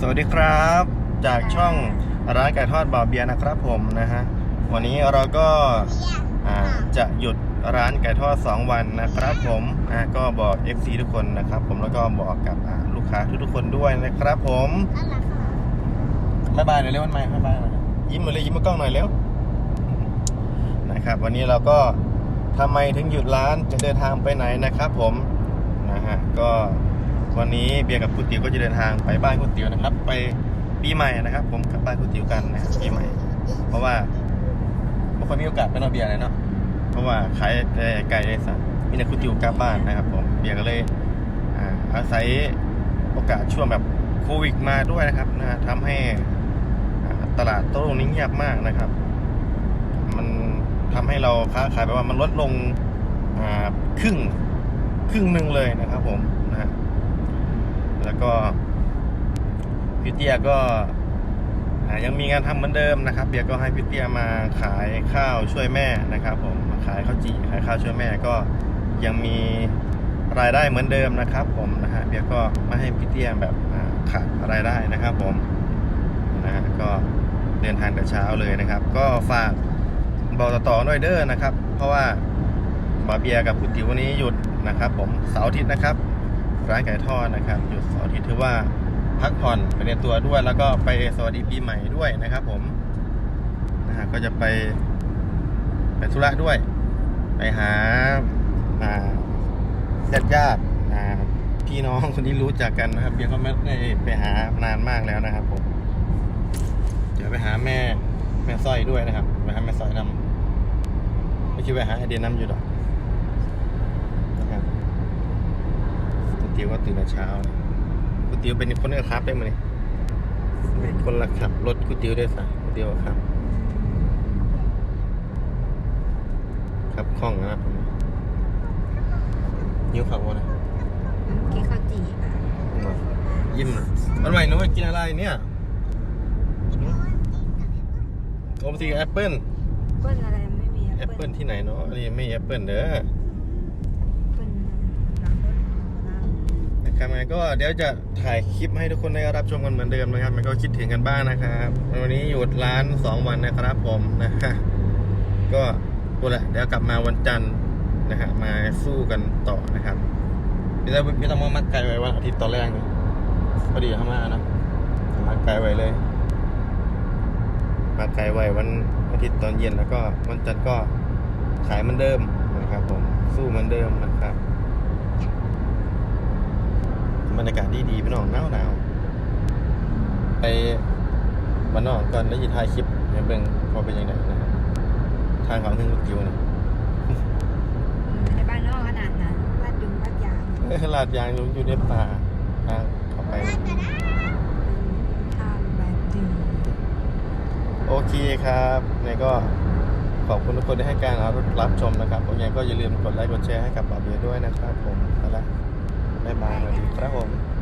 สวัสดีครับ จากช่องร้านไก่ทอดบ่าวเบียร์นะครับผมนะฮะวันนี้เราก็จะหยุดร้านไก่ทอด 2 วันนะครับผมก็บอก FC ทุกคนนะครับ ผมแล้วก็บอกกับลูกค้าทุกๆคนด้วยนะครับผมบ๊ายบายหน่อยเร็ววันใหม่บ๊ายบายหน่อยยิ้มมาเลยยิ้มมากล้องหน่อยเร็วนะครับ วันนี้เราก็ทำไมถึงหยุดร้านจะเดินทางไปไหนนะครับ ผมนะฮะก็ วันนี้เบียร์กับคุณติ๋วก็จะเดินทางไปบ้านคุณติ๋วนะครับ ไปปีใหม่นะครับ ผมกลับบ้านคุณติ๋ยวกันนะครับปีใหม่ เพราะว่าไม่ค่อยมีโอกาสไปนอนเบียร์เลยเนาะเพราะว่าขายไก่เลยสัมีแต่คุณติ๋ยวกลับบ้านนะครับ ผมเบียร์ก็เลยอาศัยโอกาสช่วงแบบโควิดมาด้วยนะครับนะทำให้ตลาดโต้รุ่งนี้เงียบมากนะครับ มันทำให้เราค้าขายไปว่ามันลดลงครึ่งครึ่งหนึ่งเลยนะครับผมนะฮะ แล้วก็พี่เตียก็ยังมีงานทำเหมือนเดิมนะครับเบียก็ให้พี่เตียมาขายข้าวช่วยแม่นะครับผมมาขายข้าวจี่ขายข้าวช่วยแม่ก็ยังมีรายได้เหมือนเดิมนะครับผมนะฮะเบียก็ไม่ให้พี่เตียแบบขาดรายได้นะครับผมนะฮะก็เดินทางแต่เช้าเลยนะครับ ก็ฝากบอกต่อๆหน่อยเด้อนะครับ เพราะว่าบาเบียกับคุณติ๋ววันนี้หยุดนะครับ ผมเสาร์อาทิตย์นะครับ ร้านไก่ทอดนะครับหยุดเสาร์อาทิตย์ถือว่าพักผ่อนไปในตัวด้วย แล้วก็ไปสวัสดีปีใหม่ด้วยนะครับ ผมนะฮะก็จะไปไปธุระด้วย ไปหาญาติญาติพี่น้องคนที่รู้จักกันนะครับเบียร์ก็ไม่ได้ไปหานานมากแล้วนะครับผมเดี๋ยวไปหาแม่แม่สร้อยด้วยนะครับไปหาแม่สร้อยนำไม่คิดไปหาไอเดียนำอยู่ดอกนะครับ คุณติ๋วก็ตื่นแต่เช้านะคุณติ๋วเป็นคนขับได้ไหมเนี่ยเป็นคนละขับ รถคุณติ๋วได้สักคุณติ๋วครับ ครับคล่องนะครับนิ้วขับวะนะกินข้าวจี่ค่ะยิ้มนะวันใหม่หนูไปกินอะไรเนี่ยโอมสีแอปเปิ้ลเปิ้ลอะไรไม่มีแอปเปิลที่ไหนเนาะอันนี้ไม่แอปเปิลเด้อ เปิ้ลหลังรถน้ นะครับมันก็เดี๋ยวจะถ่ายคลิปให้ทุกคนได้รับชมกันเหมือนเดิมนะครับ มันก็คิดถึงกันบ้างนะครับวันนี้หยุดร้าน 2 วันนะครับผมนะฮะก็พูดแหละเดี๋ยวกลับมาวันจันทร์นะฮะมาสู้กันต่อนะครับพี่ต้องพี่ต้องมามัดไก่ไว้วันอาทิตย์ตอนแรกนี่พอดีเข้ามานะมัดไก่ไว้เลยมัดไก่ไว้วันอาทิตย์ตอนเย็นแล้วก็วันจันทร์ก็ขายเหมือนเดิมนะครับผมสู้เหมือนเดิมนะครับ รรยากาศดีดีๆพี่น้องหนาวหนาวไปบ้านนอกก่อนได้ยินถ่ายคลิปให้เบิ่งพอเป็นยังไงนะครับทางของถึงลูกกิวนี่ำในบ้านนอกขนาดนั้นบ้านดุงบ้านยางเอ้ยลาดยางอยู่อยู่ในป่าทางเข้าไปทางแบบดึงโอเคครับนี่ก็ขอบคุณทุกคนที่ให้การรับชมนะครับผมยังก็อย่าลืมกดไลค์กดแชร์ให้กับบาเบียด้วยนะครับผมไปละ บ๊ายบายสวัสดีครับผม